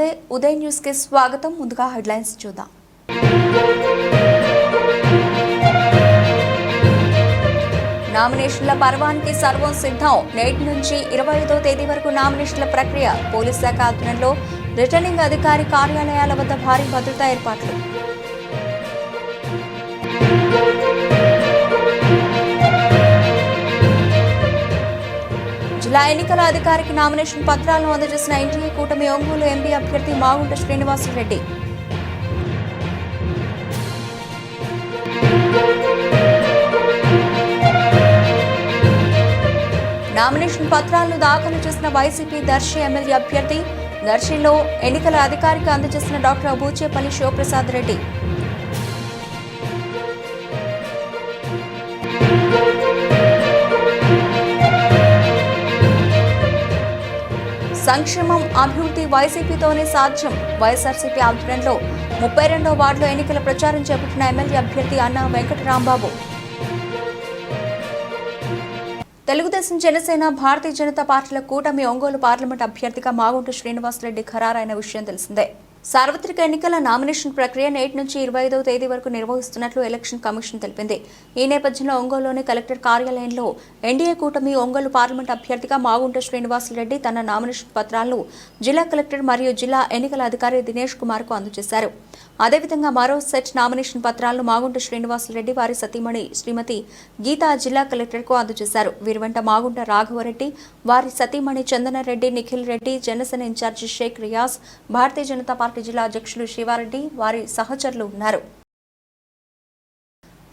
నమస్తే. ఉదయ్ న్యూస్కి స్వాగతం. ముందుగా హెడ్లైన్స్ చూద్దాం. నామినేషన్ల పర్వానికి సర్వం సిద్ధం. నేటి నుంచి ఇరవై ఐదో తేదీ వరకు నామినేషన్ల ప్రక్రియ. పోలీస్ శాఖ ఆధ్వర్యంలో రిటర్నింగ్ అధికారి కార్యాలయాల వద్ద భారీ భద్రతా ఏర్పాట్లు. జిల్లా ఎన్నికల అధికారికి నామినేషన్ పత్రాలను అందజేసిన ఎన్టీఏ కూటమి ఒంగోలు ఎంపీ అభ్యర్థి మాగుంట శ్రీనివాసరెడ్డి నామినేషన్ పత్రాలను దాఖలు చేసిన వైసీపీ దర్శి ఎమ్మెల్యే అభ్యర్థి దర్శిలో ఎన్నికల అధికారికి అందజేసిన డాక్టర్ బూచేపల్లి శివప్రసాద్ రెడ్డి. సంక్షేమం అభివృద్ధి వైసీపీతోనే సాధ్యం. వైఎస్ఆర్సీపీ ఆధ్వర్యంలో ముప్పై రెండో వార్డులో ఎన్నికల ప్రచారం చేపట్టిన ఎమ్మెల్యే అభ్యర్థి అన్న వెంకటరాంబాబు. తెలుగుదేశం జనసేన భారతీయ జనతా పార్టీల కూటమి ఒంగోలు పార్లమెంట్ అభ్యర్థిగా మాగుంట శ్రీనివాసరెడ్డి ఖరారైన విషయం తెలిసిందే. సార్వత్రిక ఎన్నికల నామినేషన్ ప్రక్రియ నేటి నుంచి ఇరవై ఐదవ తేదీ వరకు నిర్వహిస్తున్నట్లు ఎలక్షన్ కమిషన్ తెలిపింది. ఈ నేపథ్యంలో ఒంగోలులోని కలెక్టర్ కార్యాలయంలో ఎన్డీఏ కూటమి ఒంగోలు పార్లమెంట్ అభ్యర్థిగా మాగుంట శ్రీనివాసరెడ్డి తన నామినేషన్ పత్రాలను జిల్లా కలెక్టర్ మరియు జిల్లా ఎన్నికల అధికారి దినేష్ కుమార్కు అందజేశారు. అదేవిధంగా మరో సెట్ నామినేషన్ పత్రాలను మాగుంట శ్రీనివాసరెడ్డి వారి సతీమణి శ్రీమతి గీతా జిల్లా కలెక్టర్కు అందజేశారు. వీరి వెంట మాగుంట రాఘవరెడ్డి వారి సతీమణి Chandana Reddy Nikhil Reddy Janasena in charge Sheikh Riyaz Bharatiya Janata Party జిల్లా అధ్యక్షులు శివారెడ్డి వారి సహచరులు ఉన్నారు.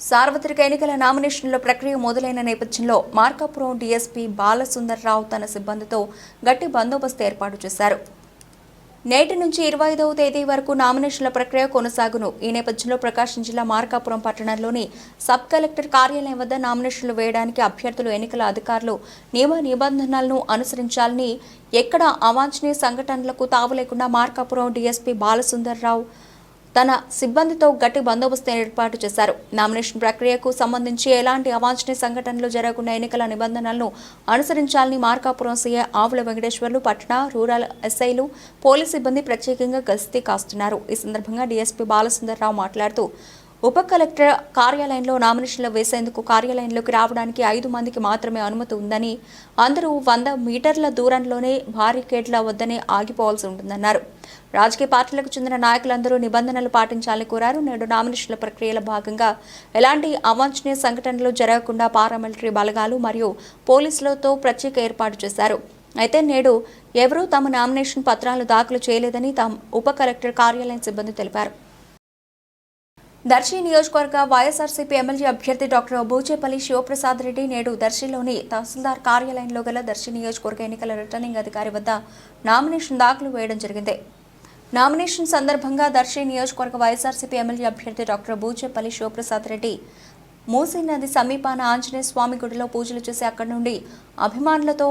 సార్వత్రిక ఎన్నికల నామినేషన్ల ప్రక్రియ మొదలైన నేపథ్యంలో మార్కాపురం డీఎస్పీ బాలసుందర్రావు తన సిబ్బందితో గట్టి బందోబస్తు ఏర్పాటు చేశారు. నేటి నుంచి ఇరవై ఐదవ తేదీ వరకు నామినేషన్ల ప్రక్రియ కొనసాగును. ఈ నేపథ్యంలో ప్రకాశం జిల్లా మార్కాపురం పట్టణంలోని సబ్ కలెక్టర్ కార్యాలయం వద్ద నామినేషన్లు వేయడానికి అభ్యర్థులు ఎన్నికల అధికారులు నియమ నిబంధనలను అనుసరించాలని ఎక్కడ అవాంఛనీయ సంఘటనలకు తావు లేకుండా మార్కాపురం డీఎస్పీ బాలసుందర్రావు తన సిబ్బందితో గట్టి బందోబస్తు ఏర్పాటు చేశారు. నామినేషన్ ప్రక్రియకు సంబంధించి ఎలాంటి అవాంఛనీయ సంఘటనలు జరగకుండా ఎన్నికల నిబంధనలను అనుసరించాలని మార్కాపురం సీఏ ఆవుల వెంకటేశ్వర్లు పట్టణ రూరల్ ఎస్ఐలు పోలీస్ సిబ్బంది ప్రత్యేకంగా గస్తీ కాస్తున్నారు. ఈ సందర్భంగా డీఎస్పీ బాలసుందర్రావు మాట్లాడుతూ ఉప కలెక్టర్ కార్యాలయంలో నామినేషన్లు వేసేందుకు కార్యాలయంలోకి రావడానికి ఐదు మందికి మాత్రమే అనుమతి ఉందని అందరూ వంద మీటర్ల దూరంలోనే బారికేడ్ల వద్దనే ఆగిపోవాల్సి ఉంటుందన్నారు. రాజకీయ పార్టీలకు చెందిన నాయకులందరూ నిబంధనలు పాటించాలని కోరారు. నేడు నామినేషన్ల ప్రక్రియలో భాగంగా ఎలాంటి అవాంఛనీయ సంఘటనలు జరగకుండా పారామిలిటరీ బలగాలు మరియు పోలీసులతో ప్రత్యేక ఏర్పాటు చేశారు. అయితే నేడు ఎవరూ తమ నామినేషన్ పత్రాలు దాఖలు చేయలేదని తమ ఉప కలెక్టర్ కార్యాలయం సిబ్బంది తెలిపారు. దర్శి నియోజకవర్గ వైఎస్ఆర్సీపీ ఎమ్మెల్యే అభ్యర్థి డాక్టర్ బూచేపల్లి శివప్రసాద్ రెడ్డి నేడు దర్శిలోని తహసీల్దార్ కార్యాలయంలో గల దర్శి నియోజకవర్గ ఎన్నికల రిటర్నింగ్ అధికారి వద్ద నామినేషన్ దాఖలు వేయడం జరిగింది. నామినేషన్ సందర్భంగా దర్శి నియోజకవర్గ వైఎస్ఆర్సీపీ ఎమ్మెల్యే అభ్యర్థి డాక్టర్ బూచేపల్లి శివప్రసాద్ రెడ్డి మూసీ నది సమీపాన ఆంజనేయ స్వామి గుడిలో పూజలు చేసి అక్కడి నుండి అభిమానులతో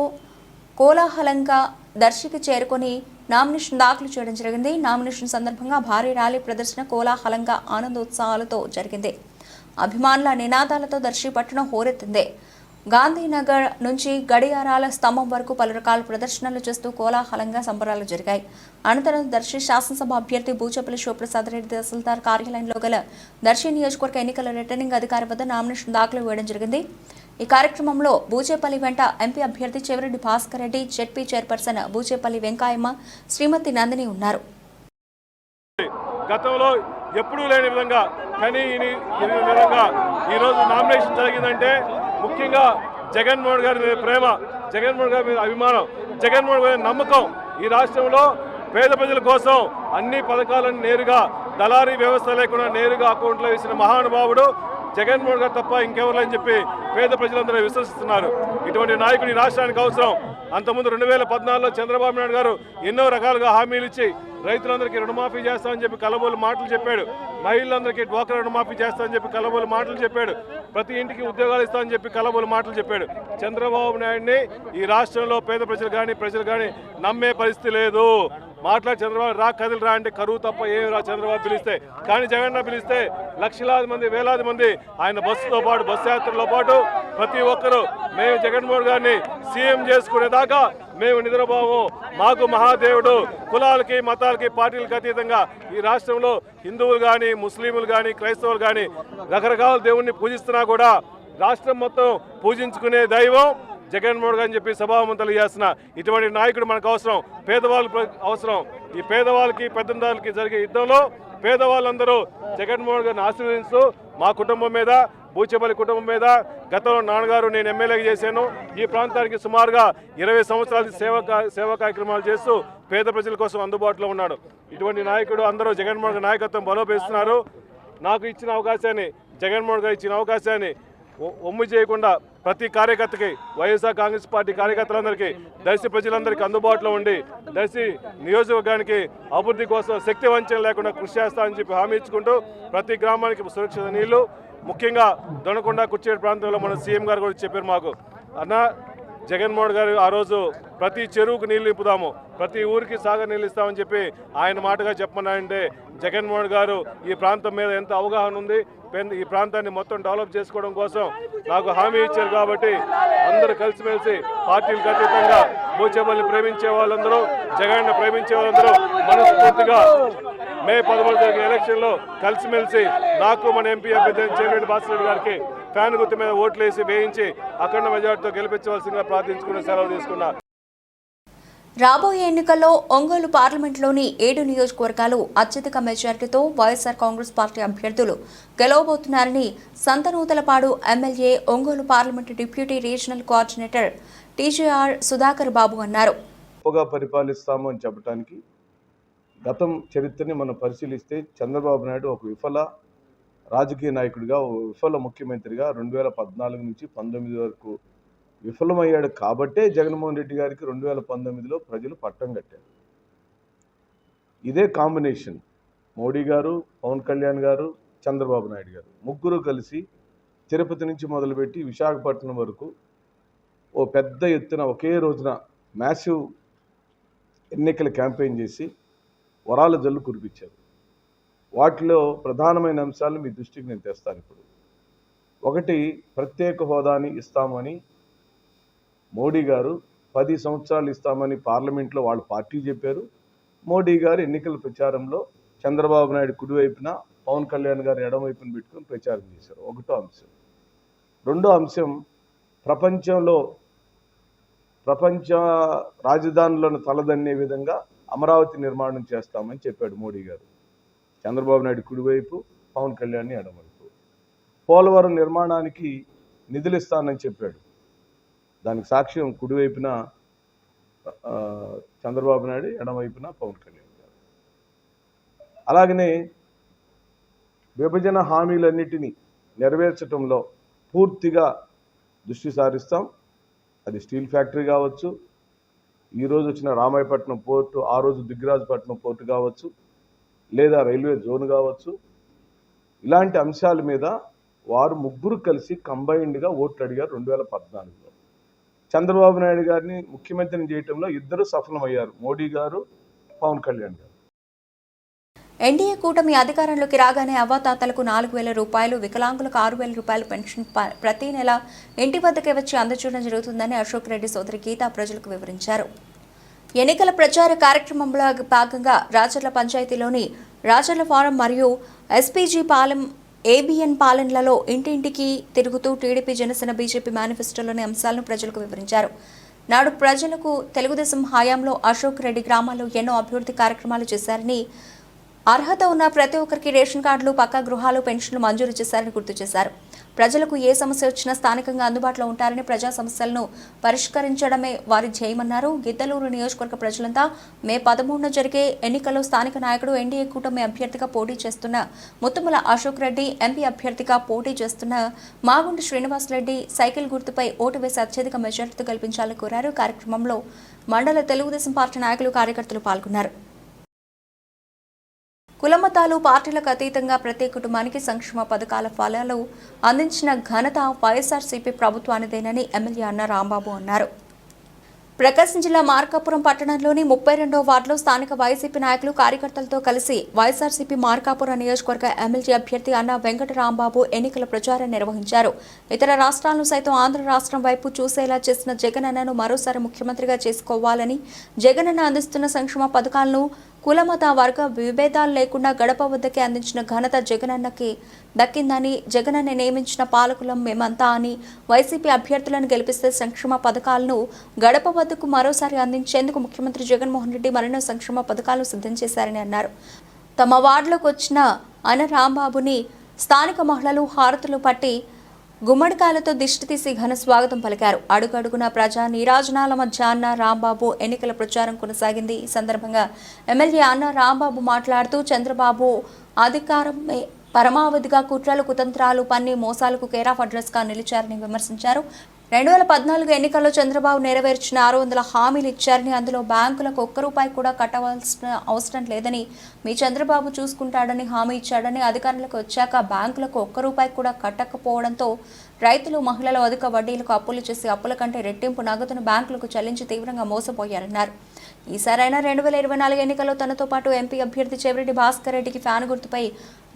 కోలాహలంగా దర్శికి చేరుకొని నామినేషన్ దాఖలు చేయడం జరిగింది. నామినేషన్ సందర్భంగా భారీ ర్యాలీ ప్రదర్శన కోలాహలంగా ఆనందోత్సాహాలతో జరిగింది. అభిమానుల నినాదాలతో దర్శి పట్టణం హోరెత్తింది. గాంధీనగర్ నుంచి గడియారాల స్తంభం వరకు పలు రకాల ప్రదర్శనలు చేస్తూ కోలాహలంగా సంబరాలు జరిగాయి. అనంతరం దర్శి శాసనసభ అభ్యర్థి బూచపల్లి శివప్రసాద్ రెడ్డి తహసీల్దార్ కార్యాలయంలో గల దర్శి నియోజకవర్గ ఎన్నికల రిటర్నింగ్ అధికారి వద్ద నామినేషన్ దాఖలు వేయడం జరిగింది. ఈ కార్యక్రమంలో బూచేపల్లి వెంట ఎంపీ అభ్యర్థి చెవిరెడ్డి భాస్కర్ రెడ్డి జెడ్పీ చైర్పర్సన్ బూచేపల్లి వెంకాయమ్మ శ్రీమతి నందిని ఉన్నారు. గతంలో ఎప్పుడూ లేని విధంగా కానీ ఈ- ఈ విధంగా ఈరోజు నామినేషన్ జరిగిందంటే ముఖ్యంగా జగన్మోహన్ గారి మీద ప్రేమ జగన్మోహన్ గారి మీద అభిమానం జగన్మోహన్ గారి నమ్మకం ఈ రాష్ట్రంలో పేద ప్రజల కోసం అన్ని పథకాలను నేరుగా దళారీ వ్యవస్థ లేకుండా నేరుగా అకౌంట్లో వేసిన మహానుభావుడు జగన్మోహన్ గారు తప్ప ఇంకెవరు అని చెప్పి పేద ప్రజలందరూ విశ్వసిస్తున్నారు. ఇటువంటి నాయకుడు ఈ రాష్ట్రానికి అవసరం. అంతకుముందు రెండు వేల పద్నాలుగులో చంద్రబాబు నాయుడు గారు ఎన్నో రకాలుగా హామీలు ఇచ్చి రైతులందరికీ రుణమాఫీ చేస్తామని చెప్పి కలబోలు మాటలు చెప్పాడు. మహిళలందరికీ డ్వాక్రా రుణమాఫీ చేస్తామని చెప్పి కలబోలు మాటలు చెప్పాడు. ప్రతి ఇంటికి ఉద్యోగాలు ఇస్తామని చెప్పి కలబోలు మాటలు చెప్పాడు. చంద్రబాబు నాయుడిని ఈ రాష్ట్రంలో పేద ప్రజలు కానీ ప్రజలు కానీ నమ్మే పరిస్థితి లేదు. మాట్లాడి చంద్రబాబు రా కదిలి రా అంటే కరువు తప్ప ఏమి రా చంద్రబాబు పిలిస్తే. కానీ జగన్ పిలిస్తే లక్షలాది మంది వేలాది మంది ఆయన బస్సుతో పాటు బస్సు యాత్రలో పాటు ప్రతి ఒక్కరూ మేము జగన్మోహన్ గారిని సీఎం చేసుకునేదాకా మేము నిద్రపోము. మాకు మహాదేవుడు కులాలకి మతాలకి పార్టీలకు అతీతంగా ఈ రాష్ట్రంలో హిందువులు కానీ ముస్లింలు కానీ క్రైస్తవులు కానీ రకరకాల దేవుణ్ణి పూజిస్తున్నా కూడా రాష్ట్రం మొత్తం పూజించుకునే దైవం. జగన్మోహన్ గారు చెప్పి సభామంతలు చేస్తున్న ఇటువంటి నాయకుడు మనకు అవసరం. పేదవాళ్ళకి అవసరం. ఈ పేదవాళ్ళకి పెద్దందాలకి జరిగే యుద్ధంలో పేదవాళ్ళందరూ జగన్మోహన్ గారిని ఆశీర్వదిస్తూ మా కుటుంబం మీద బూచేపల్లి కుటుంబం మీద గతంలో నాన్నగారు నేను ఎమ్మెల్యేగా చేశాను. ఈ ప్రాంతానికి సుమారుగా ఇరవై సంవత్సరాల సేవ కా- సేవా కార్యక్రమాలు చేస్తూ పేద ప్రజల కోసం అందుబాటులో ఉన్నాడు. ఇటువంటి నాయకుడు అందరూ జగన్మోహన్ గారి నాయకత్వం బలోపేస్తున్నారు. నాకు ఇచ్చిన అవకాశాన్ని జగన్మోహన్ గారు ఇచ్చిన అవకాశాన్ని ఒమ్ము చేయకుండా ప్రతి కార్యకర్తకి వైఎస్ఆర్ కాంగ్రెస్ పార్టీ కార్యకర్తలందరికీ దర్శి ప్రజలందరికీ అందుబాటులో ఉండి దర్శి నియోజకవర్గానికి అభివృద్ధి కోసం శక్తి వంచన లేకుండా కృషి చేస్తామని చెప్పి హామీ ఇచ్చుకుంటూ ప్రతి గ్రామానికి సురక్షిత నీళ్ళు. ముఖ్యంగా దొనకొండ కుర్చేడు ప్రాంతంలో మన సీఎం గారు కూడా చెప్పారు మాకు. అన్న జగన్మోహన్ గారు ఆ రోజు ప్రతి చెరువుకు నీళ్ళు నింపుదాము ప్రతి ఊరికి సాగర్ నీళ్ళు ఇస్తామని చెప్పి ఆయన మాటగా చెప్పమన్నారంటే జగన్మోహన్ గారు ఈ ప్రాంతం మీద ఎంత అవగాహన ఉంది ఈ ప్రాంతాన్ని మొత్తం డెవలప్ చేసుకోవడం కోసం నాకు హామీ ఇచ్చారు కాబట్టి అందరూ కలిసిమెలిసి పార్టీలకు అతీతంగా బూచేపల్లి ప్రేమించే వాళ్ళందరూ జగన్ ప్రేమించే వాళ్ళందరూ మనస్ఫూర్తిగా మే పదమూడు జరిగే ఎలక్షన్లో కలిసిమెలిసి నాకు మన ఎంపీ అభ్యర్థి చెవిరెడ్డి భాస్కర్ గారికి ఫ్యాన్ గుర్తు మీద ఓట్లేసి వేయించి అఖండ మెజార్టీతో గెలిపించవలసిందిగా ప్రార్థించుకుని సెలవు తీసుకున్నా. రాబోయే ఎన్నికల్లో ఒంగోలు పార్లమెంట్లోని ఏడు నియోజకవర్గాలు అత్యధిక మెజారిటీతో వైఎస్ఆర్ కాంగ్రెస్ పార్టీ అభ్యర్థులు గెలవబోతున్నారని Santhanuthalapadu MLA Ongole parliament deputy regional coordinator TJR Sudhakar Babu అన్నారు. పరిపాలిస్తాము అని చెప్పడానికి గతం చరిత్రని మనం పరిశీలిస్తే చంద్రబాబు నాయుడు ఒక విఫల రాజకీయ నాయకుడిగా విఫల ముఖ్యమంత్రిగా రెండు వేల పద్నాలుగు నుంచి పంతొమ్మిది వరకు విఫలమయ్యాడు కాబట్టే జగన్మోహన్ రెడ్డి గారికి రెండు వేల పంతొమ్మిదిలో ప్రజలు పట్టం కట్టారు. ఇదే కాంబినేషన్. మోడీ గారు పవన్ కళ్యాణ్ గారు చంద్రబాబు నాయుడు గారు ముగ్గురు కలిసి తిరుపతి నుంచి మొదలుపెట్టి విశాఖపట్నం వరకు ఓ పెద్ద ఎత్తున ఒకే రోజున మ్యాసివ్ ఎన్నికల క్యాంపెయిన్ చేసి వరాల జల్లు కురిపించారు. వాటిలో ప్రధానమైన అంశాలు మీ దృష్టికి నేను తెస్తాను ఇప్పుడు. ఒకటి ప్రత్యేక హోదాని ఇస్తామని మోడీ గారు పది సంవత్సరాలు ఇస్తామని పార్లమెంట్లో వాళ్ళ పార్టీ చెప్పారు. మోడీ గారు ఎన్నికల ప్రచారంలో చంద్రబాబు నాయుడు కుడివైపున పవన్ కళ్యాణ్ గారు ఎడమవైపున పెట్టుకొని ప్రచారం చేశారు. ఒకటో అంశం. రెండో అంశం ప్రపంచంలో ప్రపంచ రాజధానులను తలదన్నే విధంగా అమరావతి నిర్మాణం చేస్తామని చెప్పాడు మోడీ గారు. చంద్రబాబు నాయుడు కుడివైపు పవన్ కళ్యాణ్ ఎడమవైపు. పోలవరం నిర్మాణానికి నిధులు ఇస్తానని చెప్పాడు. దానికి సాక్ష్యం కుడివైపున చంద్రబాబు నాయుడు ఎడమవైపున పవన్ కళ్యాణ్ గారు. అలాగనే విభజన హామీలన్నిటినీ నెరవేర్చడంలో పూర్తిగా దృష్టి సారిస్తాం. అది స్టీల్ ఫ్యాక్టరీ కావచ్చు ఈరోజు వచ్చిన రామాయపట్నం పోర్టు ఆ రోజు దిగ్గరాజపట్నం పోర్టు కావచ్చు లేదా రైల్వే జోన్ కావచ్చు. ఇలాంటి అంశాల మీద వారు ముగ్గురు కలిసి కంబైన్డ్గా ఓట్లు అడిగారు రెండు వేల పద్నాలుగులో. చంద్రబాబు నాయుడు గారిని ముఖ్యమంత్రిని చేయటంలో ఇద్దరు సఫలమయ్యారు. మోడీ గారు పవన్ కళ్యాణ్ గారు. ఎన్డీఏ కూటమి అధికారంలోకి రాగానే అవ్వాతాతలకు నాలుగు వేల రూపాయలు వికలాంగులకు ఆరు వేల రూపాయలు పెన్షన్ ప- ప్రతి నెల ఇంటి వద్దకే వచ్చి అందజేయడం జరుగుతుందని అశోక్ రెడ్డి సోదరి గీతా ప్రజలకు వివరించారు. ఎన్నికల ప్రచార కార్యక్రమంలో భాగంగా రాచర్ల పంచాయతీలోని రాచర్ల ఫారం మరియు ఎస్పీజీ పాలెం ఏబిఎన్ పాలెన్లలో ఇంటింటికి తిరుగుతూ టీడీపీ జనసేన బీజేపీ మేనిఫెస్టోలోని అంశాలను ప్రజలకు వివరించారు. నాడు ప్రజలకు తెలుగుదేశం హయాంలో అశోక్ రెడ్డి గ్రామాల్లో ఎన్నో అభివృద్ధి కార్యక్రమాలు చేశారని అర్హత ఉన్న ప్రతి ఒక్కరికి రేషన్ కార్డులు పక్కా గృహాలు పెన్షన్లు మంజూరు చేశారని గుర్తు చేశారు. ప్రజలకు ఏ సమస్య వచ్చినా స్థానికంగా అందుబాటులో ఉంటారని ప్రజా సమస్యలను పరిష్కరించడమే వారి ధ్యేయమన్నారు. గిద్దలూరు నియోజకవర్గ ప్రజలంతా మే పదమూడున జరిగే ఎన్నికల్లో స్థానిక నాయకుడు ఎన్డీఏ కూటమి అభ్యర్థిగా పోటీ చేస్తున్న ముత్తుమల అశోక్ రెడ్డి ఎంపీ అభ్యర్థిగా పోటీ చేస్తున్న మాగుంటి శ్రీనివాస్ రెడ్డి సైకిల్ గుర్తుపై ఓటు వేసి అత్యధిక మెజార్టీతో కల్పించాలని కోరారు. కార్యక్రమంలో మండల తెలుగుదేశం పార్టీ నాయకులు కార్యకర్తలు పాల్గొన్నారు. కులమతాలు పార్టీలకు అతీతంగా ప్రతి కుటుంబానికి సంక్షేమ పథకాల ఫలాలు అందించిన ఘనత వైఎస్ఆర్సీపీ ప్రభుత్వానిదేనని ఎమ్మెల్యే అన్న రాంబాబు అన్నారు. ప్రకాశం జిల్లా మార్కాపురం పట్టణంలోని ముప్పై రెండో వార్డులో స్థానిక వైసీపీ నాయకులు కార్యకర్తలతో కలిసి వైఎస్ఆర్సీపీ మార్కాపురం నియోజకవర్గ ఎమ్మెల్యే అభ్యర్థి అన్న వెంకట రాంబాబు ఎన్నికల ప్రచారం నిర్వహించారు. ఇతర రాష్ట్రాలను సైతం ఆంధ్ర రాష్ట్రం వైపు చూసేలా చేసిన జగనన్నను మరోసారి ముఖ్యమంత్రిగా చేసుకోవాలని జగనన్న అందిస్తున్న సంక్షేమ పథకాలను కులమత వర్గ విభేదాలు లేకుండా గడప వద్దకే అందించిన ఘనత జగనన్నకి. దక్కిందని జగనన్న నియమించిన పాలకులం మేమంతా అని వైసీపీ అభ్యర్థులను గెలిపిస్తే సంక్షేమ పథకాలను గడప వద్దకు మరోసారి అందించేందుకు ముఖ్యమంత్రి జగన్మోహన్ రెడ్డి మరెన్నో సంక్షేమ పథకాలను సిద్ధం చేశారని అన్నారు. తమ వార్డులోకి వచ్చిన అన రాంబాబుని స్థానిక మహిళలు హారతులు పట్టి గుమ్మడికాయలతో దిష్టి తీసి ఘన స్వాగతం పలికారు. అడుగడుగున ప్రజా నీరాజనాల మధ్య అన్న రాంబాబు ఎన్నికల ప్రచారం కొనసాగింది. ఈ సందర్భంగా ఎమ్మెల్యే అన్న రాంబాబు మాట్లాడుతూ చంద్రబాబు అధికారమే పరమావధిగా కుట్రలు కుతంత్రాలు పన్ని మోసాలకు కేరాఫ్ అడ్రస్గా నిలిచారని విమర్శించారు. రెండు వేల పద్నాలుగు ఎన్నికల్లో చంద్రబాబు నెరవేర్చిన ఆరు వందల హామీలు ఇచ్చారని అందులో బ్యాంకులకు ఒక్క రూపాయి కూడా కట్టవలసిన అవసరం లేదని మీ చంద్రబాబు చూసుకుంటాడని హామీ ఇచ్చాడని అధికారులకు వచ్చాక బ్యాంకులకు ఒక్క రూపాయి కూడా కట్టకపోవడంతో రైతులు మహిళలు అధిక వడ్డీలకు అప్పులు చేసి అప్పుల కంటే రెట్టింపు నగదును బ్యాంకులకు చెల్లించి తీవ్రంగా మోసపోయారన్నారు. ఈసారైనా రెండు వేల ఇరవై నాలుగు ఎన్నికల్లో తనతో పాటు ఎంపీ అభ్యర్థి చెవిరెడ్డి భాస్కర్ రెడ్డికి ఫ్యాన్ గుర్తుపై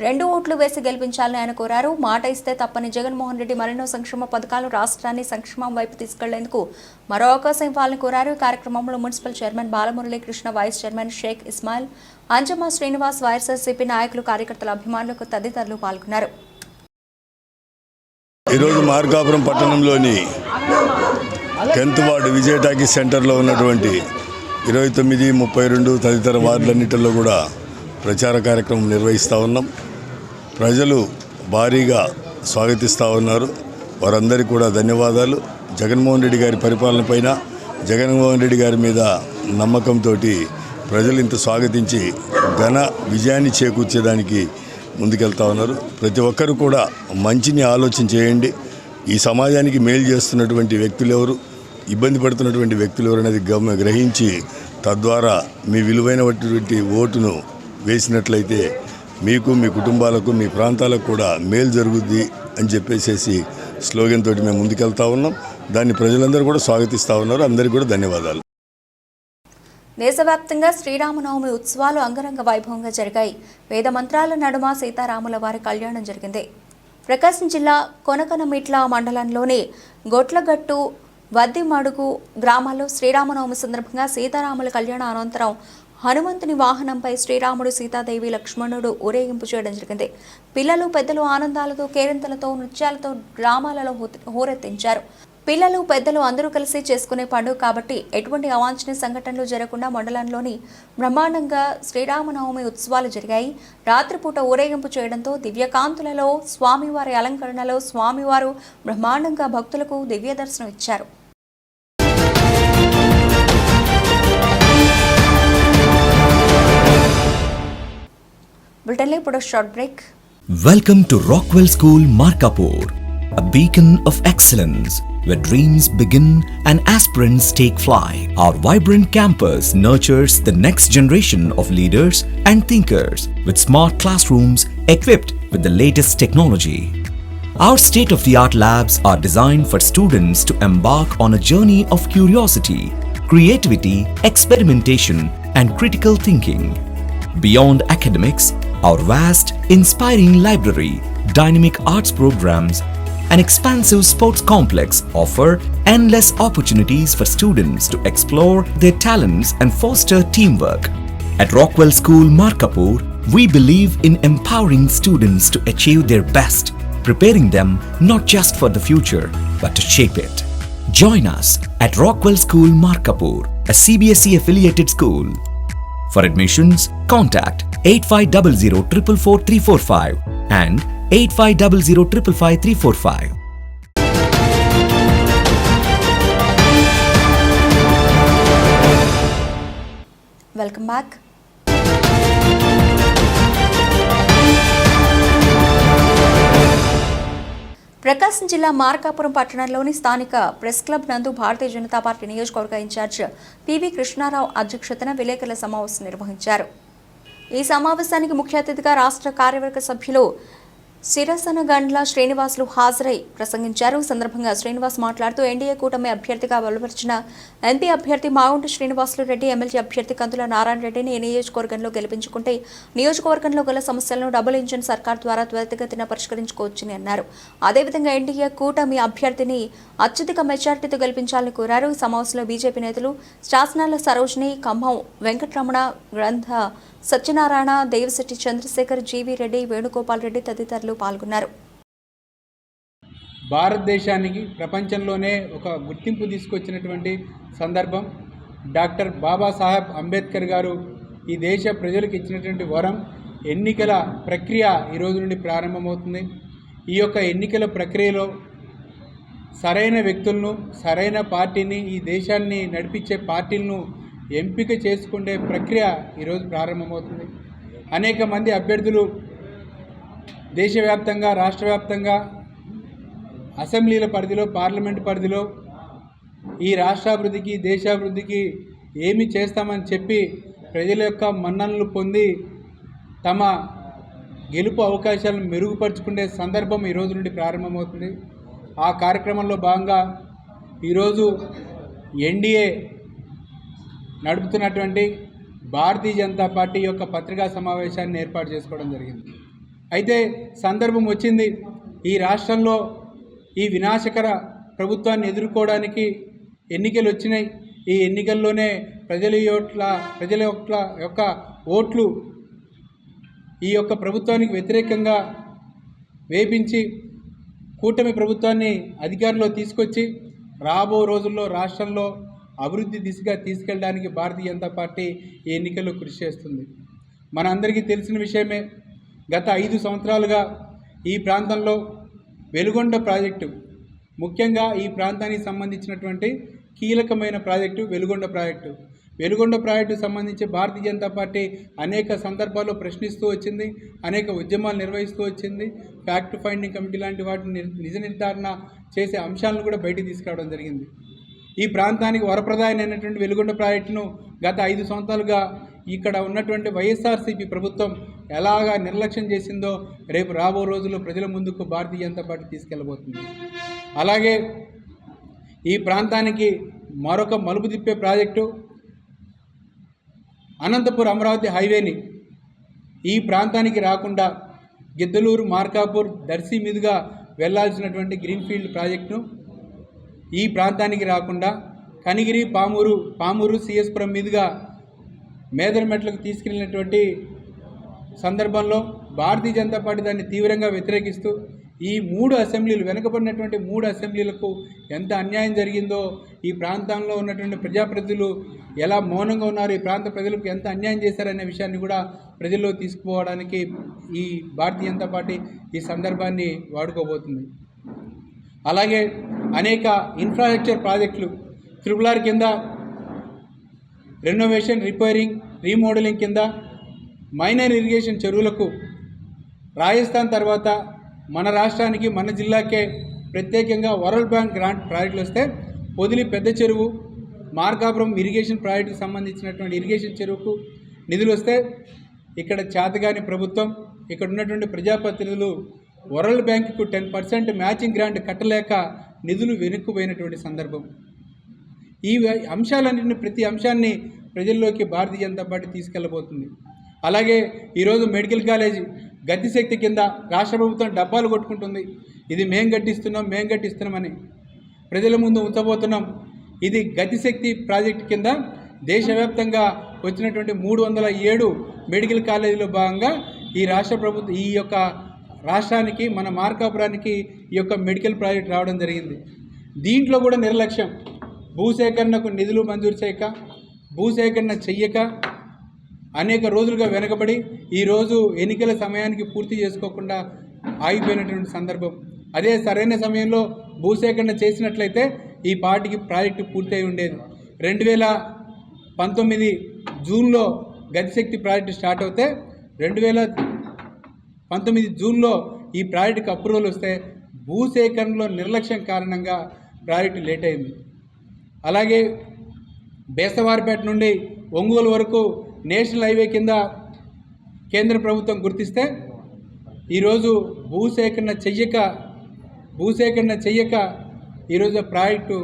రెండు ఓట్లు వేసి గెలిపించాలని ఆయన కోరారు. మాట ఇస్తే తప్పని జగన్మోహన్ రెడ్డి మరెన్నో సంక్షేమ పథకాలు రాష్ట్రాన్ని సంక్షేమం వైపు తీసుకెళ్ళేందుకు మరో అవకాశం ఇవ్వాలని కోరారు. ఈ కార్యక్రమంలో municipal chairman Balamurali Krishna vice chairman Sheikh Ismail Anjama Srinivas YSRCP నాయకులు కార్యకర్తల అభిమానులకు తదితరులు పాల్గొన్నారు. ఈరోజు మార్కాపురం పట్టణంలోని టెన్త్ వార్డు విజయ టాకీస్ సెంటర్లో ఉన్నటువంటి ఇరవై తొమ్మిది ముప్పై రెండు తదితర వార్డులన్నింటిలో కూడా ప్రచార కార్యక్రమం నిర్వహిస్తూ ఉన్నాం. ప్రజలు భారీగా స్వాగతిస్తూ ఉన్నారు. వారందరికీ కూడా ధన్యవాదాలు. జగన్మోహన్ రెడ్డి గారి పరిపాలన పైన జగన్మోహన్ రెడ్డి గారి మీద నమ్మకంతో ప్రజలు ఇంత స్వాగతించి ఘన విజయాన్ని చేకూర్చేదానికి ముందుకెళ్తా ఉన్నారు. ప్రతి ఒక్కరు కూడా మంచిని ఆలోచన చేయండి. ఈ సమాజానికి మేలు చేస్తున్నటువంటి వ్యక్తులు ఎవరు? ఇబ్బంది పడుతున్నటువంటి వ్యక్తులు ఎవరు అనేది గమ గ్రహించి తద్వారా మీ విలువైనటువంటి ఓటును వేసినట్లయితే మీకు మీ కుటుంబాలకు మీ ప్రాంతాలకు కూడా మేలు జరుగుద్ది అని చెప్పేసేసి స్లోగన్ తోటి మేము ముందుకెళ్తా ఉన్నాం. దాన్ని ప్రజలందరూ కూడా స్వాగతిస్తూ ఉన్నారు. అందరికీ కూడా ధన్యవాదాలు. దేశవ్యాప్తంగా శ్రీరామనవమి ఉత్సవాలు అంగరంగ వైభవంగా జరిగాయి. వేద మంత్రాల నడుమ సీతారాముల వారి కళ్యాణం జరిగింది. ప్రకాశం జిల్లా కొనకనమిట్ల మండలంలోని గొట్లగట్టు వద్దిమడుగు గ్రామాల్లో శ్రీరామనవమి సందర్భంగా సీతారాముల కళ్యాణ అనంతరం హనుమంతుని వాహనంపై శ్రీరాముడు సీతాదేవి లక్ష్మణుడు ఊరేగింపు చేయడం జరిగింది. పిల్లలు పెద్దలు ఆనందాలతో కేరింతలతో నృత్యాలతో గ్రామాలలో హోరెత్తించారు. పిల్లలు పెద్దలు అందరూ కలిసి చేసుకునే పండుగ కాబట్టి ఎటువంటి అవాంఛనీయ సంఘటనలు జరగకుండా మండలంలోని బ్రహ్మాండంగా శ్రీరామనవమి ఉత్సవాలు జరిగాయి. రాత్రిపూట ఊరేగింపు చేయడంతో దివ్యకాంతులలో స్వామివారి అలంకరణలో స్వామివారు బ్రహ్మాండంగా భక్తులకు దివ్య దర్శనం ఇచ్చారు. బ్రిటన్లో ఇప్పుడు short break. Welcome to Rockwell school Markapur a beacon of excellence. Where dreams begin and aspirants take flight. Our vibrant campus nurtures the next generation of leaders and thinkers with smart classrooms equipped with the latest technology. Our state of the art labs are designed for students to embark on a journey of curiosity, creativity, experimentation, and critical thinking. Beyond academics, our vast, inspiring library, dynamic arts programs, and expansive sports complex offer endless opportunities for students to explore their talents and foster teamwork. At Rockwell School, Markapur, we believe in empowering students to achieve their best, preparing them not just for the future, but to shape it. Join us at Rockwell School, Markapur, a CBSE affiliated school. For admissions, contact 8500 444 345 and 8500 555 345. Welcome back Prakasam జిల్లా మార్కాపురం పట్టణంలోని స్థానిక press club నందు Bharatiya Janata party నియోజకవర్గ incharge PV Krishna Rao అధ్యక్షతన విలేకరుల సమావేశం నిర్వహించారు ఈ సమావేశానికి ముఖ్య అతిథిగా రాష్ట్ర కార్యవర్గ సభ్యులు సిరసన గండ్ల శ్రీనివాసులు హాజరై ప్రసంగించారు. సందర్భంగా శ్రీనివాస్ మాట్లాడుతూ ఎన్డీఏ కూటమి అభ్యర్థిగా బలపరిచిన ఎంపీ అభ్యర్థి మాగుంటి శ్రీనివాసులు రెడ్డి ఎమ్మెల్యే అభ్యర్థి కందుల నారాయణ రెడ్డిని ఈ నియోజకవర్గంలో గెలిపించుకుంటే నియోజకవర్గంలో గల సమస్యలను డబుల్ ఇంజిన్ సర్కార్ ద్వారా త్వరితగతిన పరిష్కరించుకోవచ్చని అన్నారు. అదేవిధంగా ఎన్డీఏ కూటమి అభ్యర్థిని అత్యధిక మెజార్టీతో గెలిపించాలని కోరారు. సమావేశంలో బీజేపీ నేతలు శాసనాల సరోజిని ఖమ్మం వెంకటరమణ గ్రంథ సత్యనారాయణ దేవిశెట్టి చంద్రశేఖర్ జీవీ రెడ్డి వేణుగోపాల్ రెడ్డి తదితరులు పాల్గొన్నారు. భారతదేశానికి ప్రపంచంలోనే ఒక గుర్తింపు తీసుకొచ్చినటువంటి సందర్భం. డాక్టర్ బాబాసాహెబ్ అంబేద్కర్ గారు ఈ దేశ ప్రజలకు ఇచ్చినటువంటి వరం ఎన్నికల ప్రక్రియ ఈరోజు నుండి ప్రారంభమవుతుంది. ఈ యొక్క ఎన్నికల ప్రక్రియలో సరైన వ్యక్తులను సరైన పార్టీని ఈ దేశాన్ని నడిపించే పార్టీలను ఎంపిక చేసుకునే ప్రక్రియ ఈరోజు ప్రారంభమవుతుంది. అనేక మంది అభ్యర్థులు దేశవ్యాప్తంగా రాష్ట్ర వ్యాప్తంగా అసెంబ్లీల పరిధిలో పార్లమెంట్ పరిధిలో ఈ రాష్ట్రాభివృద్ధికి దేశాభివృద్ధికి ఏమి చేస్తామని చెప్పి ప్రజల యొక్క మన్ననలు పొంది తమ గెలుపు అవకాశాలను మెరుగుపరుచుకునే సందర్భం ఈరోజు నుండి ప్రారంభమవుతుంది. ఆ కార్యక్రమంలో భాగంగా ఈరోజు ఎన్డీఏ నడుపుతున్నటువంటి భారతీయ జనతా పార్టీ యొక్క పత్రికా సమావేశాన్ని ఏర్పాటు చేసుకోవడం జరిగింది. అయితే సందర్భం వచ్చింది ఈ రాష్ట్రంలో ఈ వినాశకర ప్రభుత్వాన్ని ఎదుర్కోవడానికి ఎన్నికలు వచ్చినాయి. ఈ ఎన్నికల్లోనే ప్రజల యొక్క ప్రజల యొక్క యొక్క ఓట్లు ఈ యొక్క ప్రభుత్వానికి వ్యతిరేకంగా వేపించి కూటమి ప్రభుత్వాన్ని అధికారంలో తీసుకొచ్చి రాబో రోజుల్లో రాష్ట్రంలో అభివృద్ధి దిశగా తీసుకెళ్ళడానికి భారతీయ జనతా పార్టీ ఈ ఎన్నికల్లో కృషి చేస్తుంది. మనందరికీ తెలిసిన విషయమే గత ఐదు సంవత్సరాలుగా ఈ ప్రాంతంలో వెలుగొండ ప్రాజెక్టు ముఖ్యంగా ఈ ప్రాంతానికి సంబంధించినటువంటి కీలకమైన project Veligonda project. Veligonda project సంబంధించి భారతీయ జనతా పార్టీ అనేక సందర్భాల్లో ప్రశ్నిస్తూ వచ్చింది అనేక ఉద్యమాలు నిర్వహిస్తూ వచ్చింది. ఫ్యాక్ట్ ఫైండింగ్ కమిటీ లాంటి వాటిని నిజ నిర్ధారణ చేసే అంశాలను కూడా బయటికి తీసుకురావడం జరిగింది. ఈ ప్రాంతానికి వరప్రదాయమైనటువంటి వెలుగొండ ప్రాజెక్టును గత ఐదు సంవత్సరాలుగా ఇక్కడ ఉన్నటువంటి వైఎస్ఆర్సీపీ ప్రభుత్వం ఎలాగా నిర్లక్ష్యం చేసిందో రేపు రాబో రోజుల్లో ప్రజల ముందుకు భారతీయ జనతా పార్టీ తీసుకెళ్ళబోతుంది. అలాగే ఈ ప్రాంతానికి మరొక మలుపు తిప్పే ప్రాజెక్టు అనంతపూర్ అమరావతి హైవేని ఈ ప్రాంతానికి రాకుండా గిద్దలూరు మార్కాపూర్ దర్శి మీదుగా వెళ్ళాల్సినటువంటి గ్రీన్ఫీల్డ్ ప్రాజెక్టును ఈ ప్రాంతానికి రాకుండా కనిగిరి పామూరు పామూరు సిఎస్పురం మీదుగా మేదరమెట్లకు తీసుకెళ్ళినటువంటి సందర్భంలో భారతీయ జనతా పార్టీ దాన్ని తీవ్రంగా వ్యతిరేకిస్తూ ఈ మూడు అసెంబ్లీలు వెనుకబడినటువంటి మూడు అసెంబ్లీలకు ఎంత అన్యాయం జరిగిందో ఈ ప్రాంతంలో ఉన్నటువంటి ప్రజాప్రతినిధులు ఎలా మౌనంగా ఉన్నారు ఈ ప్రాంత ప్రజలకు ఎంత అన్యాయం చేశారనే విషయాన్ని కూడా ప్రజల్లో తీసుకుపోవడానికి ఈ భారతీయ జనతా పార్టీ ఈ సందర్భాన్ని వాడుకోబోతుంది. అలాగే అనేక ఇన్ఫ్రాస్ట్రక్చర్ ప్రాజెక్టులు త్రిపులార్ ఆర్ కింద రెనోవేషన్ రిపేరింగ్ రీమోడలింగ్ కింద మైనర్ ఇరిగేషన్ చెరువులకు రాజస్థాన్ తర్వాత మన రాష్ట్రానికి మన జిల్లాకే ప్రత్యేకంగా వరల్డ్ బ్యాంక్ గ్రాంట్ ప్రాజెక్టులు వస్తే పొదిలి పెద్ద చెరువు మార్కాపురం ఇరిగేషన్ ప్రాజెక్టుకు సంబంధించినటువంటి ఇరిగేషన్ చెరువుకు నిధులు వస్తే ఇక్కడ చేతగాని ప్రభుత్వం ఇక్కడ ఉన్నటువంటి ప్రజాప్రతినిధులు వరల్డ్ బ్యాంకుకు టెన్ పర్సెంట్ మ్యాచింగ్ గ్రాంట్ కట్టలేక నిధులు వెనుక్కుపోయినటువంటి సందర్భం. ఈ వ- అంశాలన్నింటిని ప్రతి అంశాన్ని ప్రజల్లోకి భారతీయ జనతా పార్టీ తీసుకెళ్ళబోతుంది. అలాగే ఈరోజు మెడికల్ కాలేజ్ గతిశక్తి కింద రాష్ట్ర ప్రభుత్వం డబ్బాలు కొట్టుకుంటుంది. ఇది మేం గట్టిస్తున్నాం మేం గట్టిస్తున్నామని ప్రజల ముందు ఉంచబోతున్నాం. ఇది గతిశక్తి ప్రాజెక్ట్ కింద దేశవ్యాప్తంగా వచ్చినటువంటి మూడు వందల ఏడు మెడికల్ కాలేజీలో భాగంగా ఈ రాష్ట్ర ప్రభుత్వం ఈ యొక్క రాష్ట్రానికి మన మార్కాపురానికి ఈ యొక్క మెడికల్ ప్రాజెక్ట్ రావడం జరిగింది. దీంట్లో కూడా నిర్లక్ష్యం. భూసేకరణకు నిధులు మంజూరు చేయక భూసేకరణ చెయ్యక అనేక రోజులుగా వెనకబడి ఈరోజు ఎన్నికల సమయానికి పూర్తి చేసుకోకుండా ఆగిపోయినటువంటి సందర్భం. అదే సరైన సమయంలో భూసేకరణ చేసినట్లయితే ఈ పార్టీకి ప్రాజెక్టు పూర్తయి ఉండేది. రెండు వేల పంతొమ్మిది జూన్లో గతిశక్తి ప్రాజెక్టు స్టార్ట్ అవుతే రెండు వేల పంతొమ్మిది జూన్లో ఈ ప్రాజెక్టుకి అప్రూవల్ వస్తే భూసేకరణలో నిర్లక్ష్యం కారణంగా ప్రాజెక్టు లేట్ అయింది. అలాగే బేస్తవారిపేట నుండి ఒంగోలు వరకు నేషనల్ హైవే కింద కేంద్ర ప్రభుత్వం గుర్తిస్తే ఈరోజు భూసేకరణ చెయ్యక భూసేకరణ చెయ్యక ఈరోజు ప్రాజెక్టు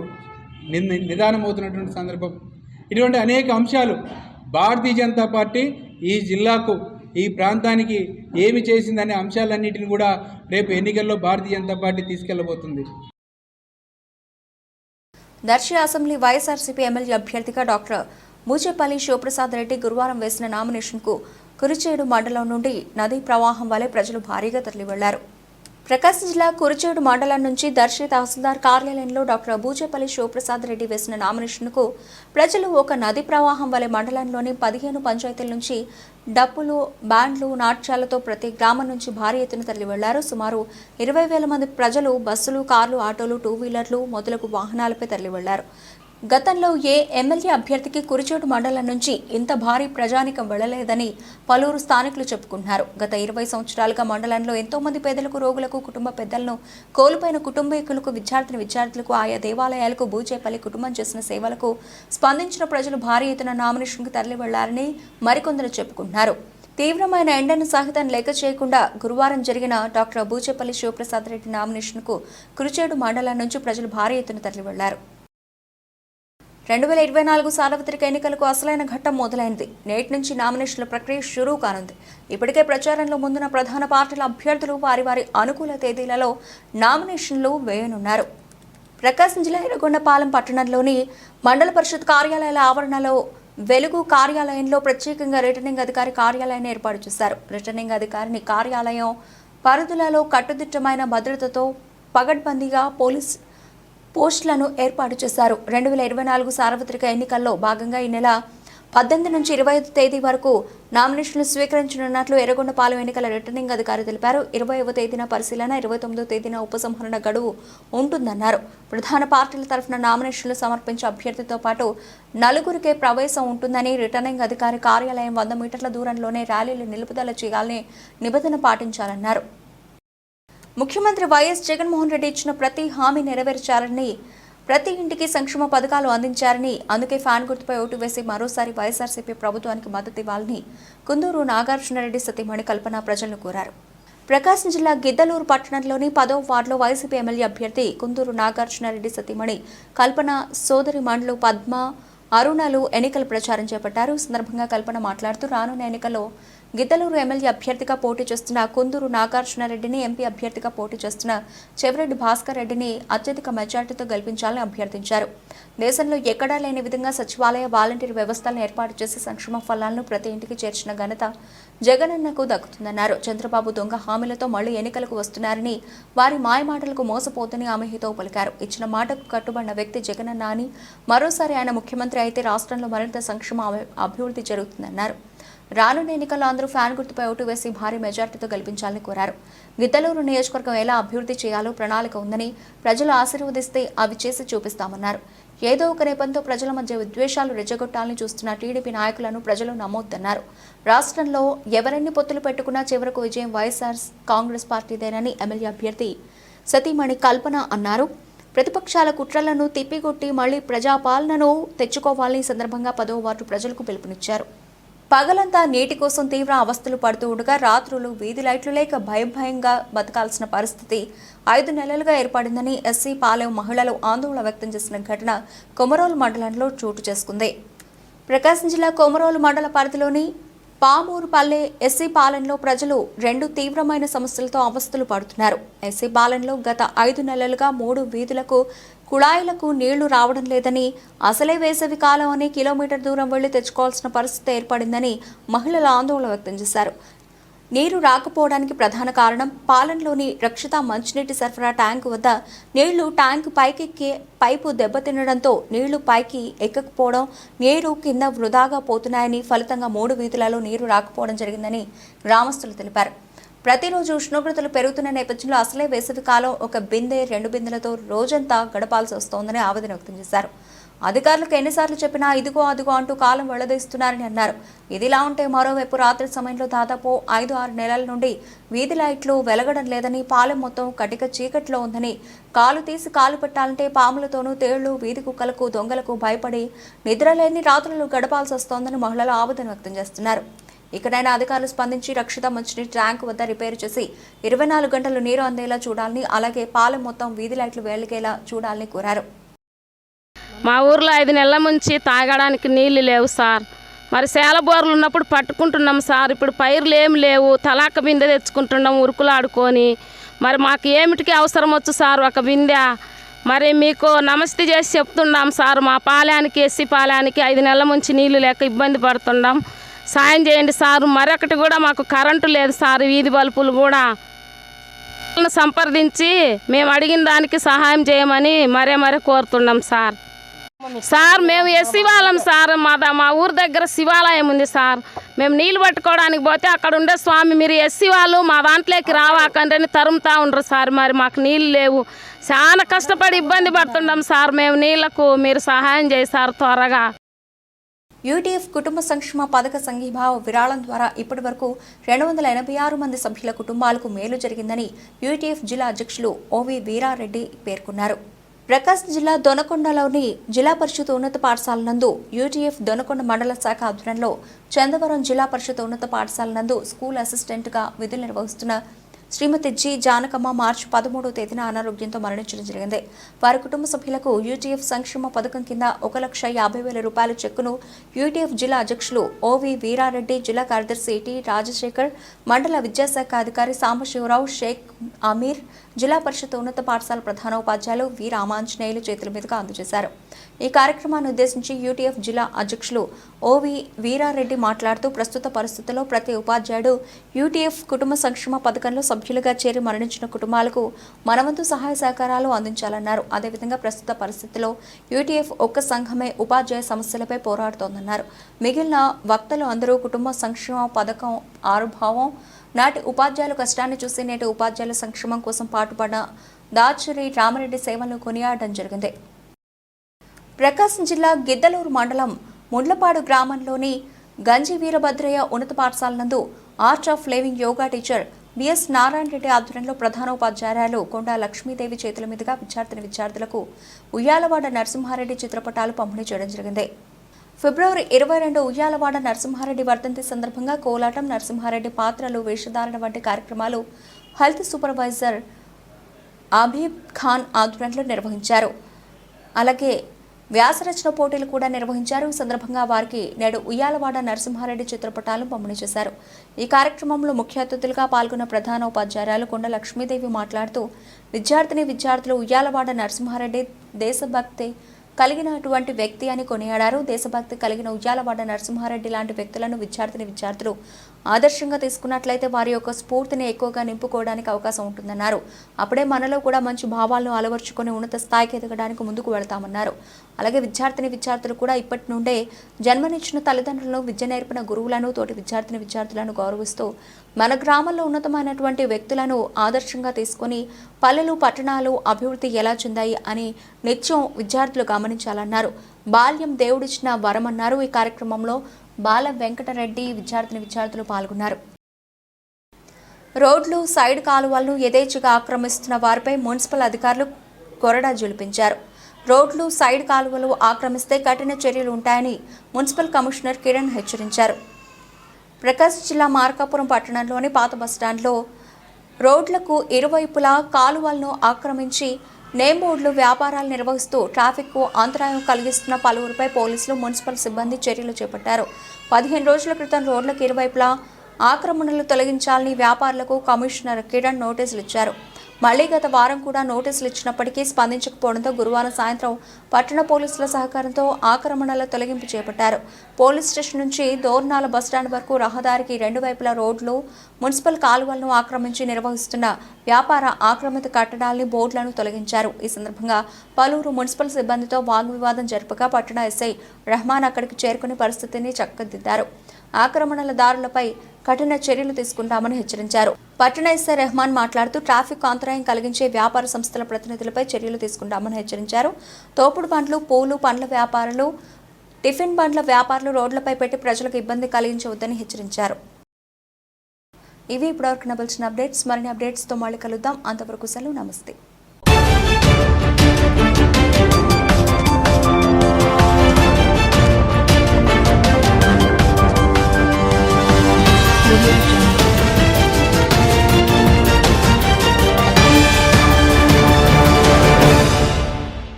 నిదానం నిదానమవుతున్నటువంటి సందర్భం. ఇటువంటి అనేక అంశాలు భారతీయ జనతా పార్టీ ఈ జిల్లాకు ఈ ప్రాంతానికి ఏమి చేసిందనే అంశాలన్నింటిని కూడా రేపు ఎన్నికల్లో భారతీయ జనతా పార్టీ తీసుకెళ్ళబోతుంది. దర్శి అసెంబ్లీ వైఎస్ఆర్సీపీ ఎమ్మెల్యే అభ్యర్థిగా డాక్టర్ మూచేపల్లి శివప్రసాద్ రెడ్డి గురువారం వేసిన నామినేషన్కు కురిచేడు మండలం నుండి నదీ ప్రవాహం వలె ప్రజలు భారీగా తరలివెళ్ళారు. ప్రకాశం జిల్లా కురిచేడు మండలం నుంచి దర్శి తహసీల్దార్ కార్యాలయంలో డాక్టర్ బూచేపల్లి శివప్రసాద్ రెడ్డి వేసిన నామినేషన్కు ప్రజలు ఒక నది ప్రవాహం వలె మండలంలోని పదిహేను పంచాయతీల నుంచి డప్పులు బ్యాండ్లు నాట్యాలతో ప్రతి గ్రామం నుంచి భారీ ఎత్తున తరలి వెళ్ళారు. సుమారు ఇరవై వేల మంది ప్రజలు బస్సులు కార్లు ఆటోలు టూ వీలర్లు మొదలగు వాహనాలపై తరలి వెళ్ళారు. గతంలో ఏ ఎమ్మెల్యే అభ్యర్థికి కురిచోటు మండలం నుంచి ఇంత భారీ ప్రజానికం వెళ్ళలేదని పలువురు స్థానికులు చెప్పుకుంటున్నారు. గత ఇరవై సంవత్సరాలుగా మండలంలో ఎంతో మంది పేదలకు రోగులకు కుటుంబ పెద్దలను కోల్పోయిన కుటుంబీకులకు విద్యార్థిని విద్యార్థులకు ఆయా దేవాలయాలకు బూచేపల్లి కుటుంబం చేసిన సేవలకు స్పందించిన ప్రజలు భారీ ఎత్తున నామినేషన్కు తరలి వెళ్ళారని మరికొందరు చెప్పుకుంటున్నారు. తీవ్రమైన ఎండను సహితం లెక్క చేయకుండా గురువారం జరిగిన డాక్టర్ బూచేపల్లి శివప్రసాద్ రెడ్డి నామినేషన్కు కురిచేడు మండలం నుంచి ప్రజలు భారీ ఎత్తున తరలి వెళ్ళారు రెండు వేల ఇరవై నాలుగు సార్వత్రిక ఎన్నికలకు అసలైన ఘట్టం మొదలైంది. నేటి నుంచి నామినేషన్ల ప్రక్రియ షురూ కానుంది. ఇప్పటికే ప్రచారంలో ముందున్న ప్రధాన పార్టీల అభ్యర్థులు వారి వారి అనుకూల తేదీలలో నామినేషన్లు వేయనున్నారు. ప్రకాశం జిల్లా ఎర్రగొండపాలెం పట్టణంలోని మండల పరిషత్ కార్యాలయాల ఆవరణలో వెలుగు కార్యాలయంలో ప్రత్యేకంగా రిటర్నింగ్ అధికారి కార్యాలయాన్ని ఏర్పాటు చేశారు. రిటర్నింగ్ అధికారిని కార్యాలయం పరిధులలో కట్టుదిట్టమైన భద్రతతో పగడ్బందీగా పోలీస్ పోస్టులను ఏర్పాటు చేశారు. రెండు వేల ఇరవై నాలుగు సార్వత్రిక ఎన్నికల్లో భాగంగా ఈ నెల పద్దెనిమిది నుంచి ఇరవై ఐదు తేదీ వరకు నామినేషన్లు స్వీకరించనున్నట్లు ఎర్రగొండపాలెం ఎన్నికల రిటర్నింగ్ అధికారి తెలిపారు. ఇరవైవ తేదీన పరిశీలన ఇరవై తొమ్మిదో తేదీన ఉపసంహరణ గడువు ఉంటుందన్నారు. ప్రధాన పార్టీల తరఫున నామినేషన్లు సమర్పించే అభ్యర్థితో పాటు నలుగురికే ప్రవేశం ఉంటుందని రిటర్నింగ్ అధికారి కార్యాలయం వంద మీటర్ల దూరంలోనే ర్యాలీలు నిలుపుదల చేయాలని నిబంధన పాటించాలన్నారు. ముఖ్యమంత్రి వైఎస్ జగన్మోహన్ రెడ్డి ఇచ్చిన ప్రతి హామీ నెరవేర్చారని ప్రతి ఇంటికి సంక్షేమ పథకాలు అందించారని అందుకే ఫ్యాన్ గుర్తుపై ఓటు వేసి మరోసారి వైఎస్ఆర్సీపీ ప్రభుత్వానికి మద్దతు ఇవ్వాలని కుందూరు నాగార్జునరెడ్డి సతీమణి కల్పన ప్రజలను కోరారు. ప్రకాశం జిల్లా గిద్దలూరు పట్టణంలోని పదో వార్డులో వైసీపీ ఎమ్మెల్యే అభ్యర్థి కుందూరు నాగార్జునరెడ్డి సతీమణి కల్పన సోదరి మండలు పద్మ అరుణలు ఎన్నికల ప్రచారం చేపట్టారు. సందర్భంగా కల్పన మాట్లాడుతూ రానున్న ఎన్నికల్లో గిద్దలూరు ఎమ్మెల్యే అభ్యర్థిగా పోటీ చేస్తున్న కుందూరు నాగార్జునరెడ్డిని ఎంపీ అభ్యర్థిగా పోటీ చేస్తున్న చెవిరెడ్డి భాస్కర్ రెడ్డిని అత్యధిక మెజార్టీతో గెలిపించాలని అభ్యర్థించారు. దేశంలో ఎక్కడా లేని విధంగా సచివాలయ వాలంటీర్ వ్యవస్థలను ఏర్పాటు చేసి సంక్షేమ ఫలాలను ప్రతి ఇంటికి చేర్చిన ఘనత జగనన్నకు దక్కుతుందన్నారు. చంద్రబాబు దొంగ హామీలతో మళ్ళీ ఎన్నికలకు వస్తున్నారని వారి మాయమాటలకు మోసపోతని ఆమె హితవు పలికారు. ఇచ్చిన మాటకు కట్టుబడిన వ్యక్తి జగనన్న అని మరోసారి ఆయన ముఖ్యమంత్రి అయితే రాష్ట్రంలో మరింత సంక్షేమ అభి- అభివృద్ధి జరుగుతుందన్నారు. రానున్న ఎన్నికల్లో అందరూ ఫ్యాన్ గుర్తుపై ఓటు వేసి భారీ మెజార్టీతో గెలిపించాలని కోరారు. గిద్దలూరు నియోజకవర్గం ఎలా అభివృద్ధి చేయాలో ప్రణాళిక ఉందని ప్రజలు ఆశీర్వదిస్తే అవి చేసి చూపిస్తామన్నారు. ఏదో ఒక రేపంతో ప్రజల మధ్య విద్వేషాలు రెచ్చగొట్టాలని చూస్తున్న టీడీపీ నాయకులను ప్రజలు నమ్మొద్దన్నారు. రాష్ట్రంలో ఎవరెన్ని పొత్తులు పెట్టుకున్నా చివరకు విజయం వైఎస్ఆర్ కాంగ్రెస్ పార్టీదేనని ఎమ్మెల్యే అభ్యర్థి సతీమణి కల్పన అన్నారు. ప్రతిపక్షాల కుట్రలను తిప్పికొట్టి మళ్ళీ ప్రజాపాలనను తెచ్చుకోవాలని సందర్భంగా పదవ వార్డు ప్రజలకు పిలుపునిచ్చారు. పగలంతా నీటి కోసం తీవ్ర అవస్థలు పడుతూ ఉండగా రాత్రులు వీధి లైట్లు లేక భయం భయంగా బతకాల్సిన పరిస్థితి ఐదు నెలలుగా ఏర్పడిందని ఎస్సీ పాలెం మహిళలు ఆందోళన వ్యక్తం చేసిన ఘటన కొమరోలు మండలంలో చోటు చేసుకుంది. ప్రకాశం జిల్లా కొమరోలు మండల పరిధిలోని పామూరుపల్లె ఎస్సీ పాలెంలో ప్రజలు రెండు తీవ్రమైన సమస్యలతో అవస్థలు పడుతున్నారు. ఎస్సీ పాలెంలో గత ఐదు నెలలుగా మూడు వీధులకు కుళాయిలకు నీళ్ళు రావడం లేదని అసలే వేసవి కాలం అని కిలోమీటర్ దూరం వెళ్ళి తెచ్చుకోవాల్సిన పరిస్థితి ఏర్పడిందని మహిళలు ఆందోళన వ్యక్తం చేశారు. నీరు రాకపోవడానికి ప్రధాన కారణం పాలనలోని రక్షిత మంచినీటి సరఫరా ట్యాంకు వద్ద నీళ్ళు ట్యాంకు పైకెక్కే పైపు దెబ్బతినడంతో నీళ్ళు పైకి ఎక్కకపోవడం నీరు కింద వృధాగా పోతున్నాయని ఫలితంగా మూడు వీధులలో నీరు రాకపోవడం జరిగిందని గ్రామస్తులు తెలిపారు. ప్రతిరోజు ఉష్ణోగ్రతలు పెరుగుతున్న నేపథ్యంలో అసలే వేసవి కాలం ఒక బిందె రెండు బిందెలతో రోజంతా గడపాల్సి వస్తోందని ఆవేదన వ్యక్తం చేశారు. అధికారులకు ఎన్నిసార్లు చెప్పినా ఇదిగో అదిగో అంటూ కాలం వెళ్ళదీస్తున్నారని అన్నారు. ఇదిలా ఉంటే మరోవైపు రాత్రి సమయంలో దాదాపు ఐదు ఆరు నెలల నుండి వీధి లైట్లు వెలగడం లేదని పాలెం మొత్తం కటిక చీకట్లో ఉందని కాలు తీసి కాలు పెట్టాలంటే పాములతోనూ తేళ్ళు వీధి కుక్కలకు దొంగలకు భయపడి నిద్రలేని రాత్రులు గడపాల్సి వస్తోందని మహిళలు ఆవేదన వ్యక్తం చేస్తున్నారు. ఇకనైనా అధికారులు స్పందించి రక్షిత మంచినీటి ట్యాంక్ వద్ద రిపేరు చేసి ఇరవై నాలుగు గంటలు నీరు అందేలా చూడాలని అలాగే పాలెం మొత్తం వీధి లైట్లు వెలిగేలా చూడాలని కోరారు. మా ఊర్లో ఐదు నెలల నుంచి తాగడానికి నీళ్ళు లేవు సార్. మరి సేల బోర్లు ఉన్నప్పుడు పట్టుకుంటున్నాం సార్. ఇప్పుడు పైర్లు ఏమి లేవు. తలాక బిందె తెచ్చుకుంటున్నాం ఉరుకులాడుకొని మరి మాకు ఏమిటికి అవసరం వచ్చు సార్ ఒక బిందె? మరి మీకు నమస్తే చేసి చెప్తున్నాం సార్. మా పాలానికి ఎస్సీ పాలానికి ఐదు నెలల నుంచి నీళ్ళు లేక ఇబ్బంది పడుతున్నాం. సాయం చేయండి సారు. మరొకటి కూడా మాకు కరెంటు లేదు సార్. వీధి బల్బులు కూడా సంప్రదించి మేము అడిగిన దానికి సహాయం చేయమని మరే మరే కోరుతున్నాం సార్. సార్ మేము ఎస్సీ వాళ్ళం సార్? మా మా ఊరు దగ్గర శివాలయం ఉంది సార్. మేము నీళ్ళు పట్టుకోవడానికి పోతే అక్కడ ఉండే స్వామి మీరు ఎస్సీ వాళ్ళు మా దాంట్లోకి రావాకండి తరుముతా ఉండరు సార్. మరి మాకు నీళ్ళు లేవు. చాలా కష్టపడి ఇబ్బంది పడుతున్నాం సార్. మేము నీళ్ళకు మీరు సహాయం చేయి సార్ త్వరగా. యూటీఎఫ్ కుటుంబ సంక్షేమ పథక సంఘీభావ విరాళం ద్వారా ఇప్పటి వరకు రెండు వందల ఎనభై ఆరు మంది సభ్యుల కుటుంబాలకు మేలు జరిగిందని యూటీఎఫ్ జిల్లా అధ్యక్షులు ఓవి వీరారెడ్డి పేర్కొన్నారు. ప్రకాశం జిల్లా దొనకొండలోని జిల్లా పరిషత్ ఉన్నత పాఠశాల నందు యూటీఎఫ్ దొనకొండ మండల శాఖ ఆధ్వర్యంలో చందవరం జిల్లా పరిషత్ ఉన్నత పాఠశాల నందు స్కూల్ అసిస్టెంట్గా విధులు నిర్వహిస్తున్న శ్రీమతి జి జానకమ్మ మార్చి పదమూడో తేదీన అనారోగ్యంతో మరణించడం జరిగింది. వారి కుటుంబ సభ్యులకు యూటీఎఫ్ సంక్షేమ పథకం కింద ఒక లక్ష యాభై వేల రూపాయల చెక్కును యూటీఎఫ్ జిల్లా అధ్యక్షులు ఓవి వీరారెడ్డి జిల్లా కార్యదర్శి టి రాజశేఖర్ మండల విద్యాశాఖ అధికారి సాంబశివరావు షేక్ అమీర్ జిల్లా పరిషత్ ఉన్నత పాఠశాల ప్రధాన ఉపాధ్యాయులు వి రామాంజనేయులు చేతుల మీదుగా అందజేశారు. ఈ కార్యక్రమాన్ని ఉద్దేశించి యూటీఎఫ్ జిల్లా అధ్యక్షులు ఓవి వీరారెడ్డి మాట్లాడుతూ ప్రస్తుత పరిస్థితుల్లో ప్రతి ఉపాధ్యాయుడు యూటీఎఫ్ కుటుంబ సంక్షేమ పథకంలో సభ్యులుగా చేరి మరణించిన కుటుంబాలకు మనవంతు సహాయ సహకారాలు అందించాలన్నారు. అదేవిధంగా ప్రస్తుత పరిస్థితుల్లో యూటీఎఫ్ ఒక్క సంఘమే ఉపాధ్యాయ సమస్యలపై పోరాడుతోందన్నారు. మిగిలిన వక్తలు అందరూ కుటుంబ సంక్షేమ పథకం ఆరుభావం నాటి ఉపాధ్యాయుల కష్టాన్ని చూసి నేటి ఉపాధ్యాయుల సంక్షేమం కోసం పాటుపడిన దాచురి రామరెడ్డి సేవలను కొనియాడడం జరిగింది. ప్రకాశం జిల్లా గిద్దలూరు మండలం ముండ్లపాడు గ్రామంలోని గంజి వీరభద్రయ్య ఉన్నత పాఠశాల నందు art of living yoga teacher BS Narayana Reddy ఆధ్వర్యంలో ప్రధానోపాధ్యాయురాలు కొండా లక్ష్మీదేవి చేతుల మీదుగా విద్యార్థిని విద్యార్థులకు ఉయ్యాలవాడ నరసింహారెడ్డి చిత్రపటాలు పంపిణీ చేయడం జరిగింది. ఫిబ్రవరి ఇరవై రెండు ఉయ్యాలవాడ నరసింహారెడ్డి వర్ధంతి సందర్భంగా కోలాటం నరసింహారెడ్డి పాత్రలు వేషధారణ వంటి కార్యక్రమాలు హెల్త్ సూపర్వైజర్ ఆబీబ్ ఖాన్ ఆధ్వర్యంలో నిర్వహించారు. అలాగే వ్యాసరచన పోటీలు కూడా నిర్వహించారు. ఈ సందర్భంగా వారికి నేడు ఉయ్యాలవాడ నరసింహారెడ్డి చిత్రపటాలు పంపిణీ చేశారు. ఈ కార్యక్రమంలో ముఖ్య అతిథులుగా పాల్గొన్న ప్రధాన ఉపాధ్యాయురాలు కొండ లక్ష్మీదేవి మాట్లాడుతూ విద్యార్థిని విద్యార్థులు ఉయ్యాలవాడ నరసింహారెడ్డి దేశభక్తి కలిగినటువంటి వ్యక్తి అని కొనియాడారు. దేశభక్తి కలిగిన ఉయ్యాలవాడ నరసింహారెడ్డి లాంటి వ్యక్తులను విద్యార్థిని విద్యార్థులు ఆదర్శంగా తీసుకున్నట్లయితే వారి యొక్క స్ఫూర్తిని ఎక్కువగా నింపుకోవడానికి అవకాశం ఉంటుందన్నారు. అప్పుడే మనలో కూడా మంచి భావాలను అలవర్చుకొని ఉన్నత స్థాయికి ఎదగడానికి ముందుకు వెళతామన్నారు. అలాగే విద్యార్థిని విద్యార్థులు కూడా ఇప్పటి నుండే జన్మనిచ్చిన తల్లిదండ్రులను విద్య నేర్పిన గురువులను తోటి విద్యార్థిని విద్యార్థులను గౌరవిస్తూ మన గ్రామంలో ఉన్నతమైనటువంటి వ్యక్తులను ఆదర్శంగా తీసుకొని పల్లెలు పట్టణాలు అభివృద్ధి ఎలా చెందాయి అని నిత్యం విద్యార్థులు గమనించాలన్నారు. బాల్యం దేవుడిచ్చిన వరమన్నారు ఈ కార్యక్రమంలో. బాల వెంకటరెడ్డి విద్యార్థిని విద్యార్థులు పాల్గొన్నారు. రోడ్లు సైడ్ కాలువలను యథేచ్ఛగా ఆక్రమిస్తున్న వారిపై మున్సిపల్ అధికారులు కొరడా జులిపించారు. రోడ్లు సైడ్ కాలువలు ఆక్రమిస్తే కఠిన చర్యలు ఉంటాయని మున్సిపల్ కమిషనర్ కిరణ్ హెచ్చరించారు. ప్రకాశ్ జిల్లా మార్కాపురం పట్టణంలోని పాత బస్టాండ్లో రోడ్లకు ఇరువైపులా కాలువలను ఆక్రమించి నేమ్ బోర్డులు వ్యాపారాలు నిర్వహిస్తూ ట్రాఫిక్కు అంతరాయం కలిగిస్తున్న పలువురిపై పోలీసులు మున్సిపల్ సిబ్బంది చర్యలు చేపట్టారు. పదిహేను రోజుల క్రితం రోడ్లకు ఇరువైపులా ఆక్రమణలు తొలగించాలని వ్యాపారులకు కమిషనర్ కిరణ్ నోటీసులు ఇచ్చారు. మళ్ళీ గత వారం కూడా నోటీసులు ఇచ్చినప్పటికీ స్పందించకపోవడంతో గురువారం సాయంత్రం పట్టణ పోలీసుల సహకారంతో ఆక్రమణల తొలగింపు చేపట్టారు. పోలీస్ స్టేషన్ నుంచి దోర్నాల బస్టాండ్ వరకు రహదారికి రెండు వైపుల రోడ్లు మున్సిపల్ కాలువలను ఆక్రమించి నిర్వహిస్తున్న వ్యాపార ఆక్రమిత కట్టడాల్ని బోర్డులను తొలగించారు. ఈ సందర్భంగా పలువురు మున్సిపల్ సిబ్బందితో వాగ్వివాదం జరపగా పట్టణ ఎస్ఐ రెహమాన్ అక్కడికి చేరుకుని పరిస్థితిని చక్కదిద్దారు. ఆక్రమణల దారులపై కఠిన చర్యలు తీసుకుంటామని హెచ్చరించారు. పట్టణ ఎస్ఐ రెహమాన్ మాట్లాడుతూ ట్రాఫిక్ అంతరాయం కలిగించే వ్యాపార సంస్థల ప్రతినిధులపై చర్యలు తీసుకుంటామని హెచ్చరించారు. తోపుడు పండ్లు పూలు పండ్ల వ్యాపారులు టిఫిన్ బండ్ల వ్యాపారులు రోడ్లపై పెట్టి ప్రజలకు ఇబ్బంది కలిగించవద్దని హెచ్చరించారు. ఇవి ఇప్పటివరకు నవలసిన అప్డేట్స్. మరిన్ని అప్డేట్స్తో మళ్ళీ కలుద్దాం. అంతవరకు సెలవు. నమస్తే. Revolution.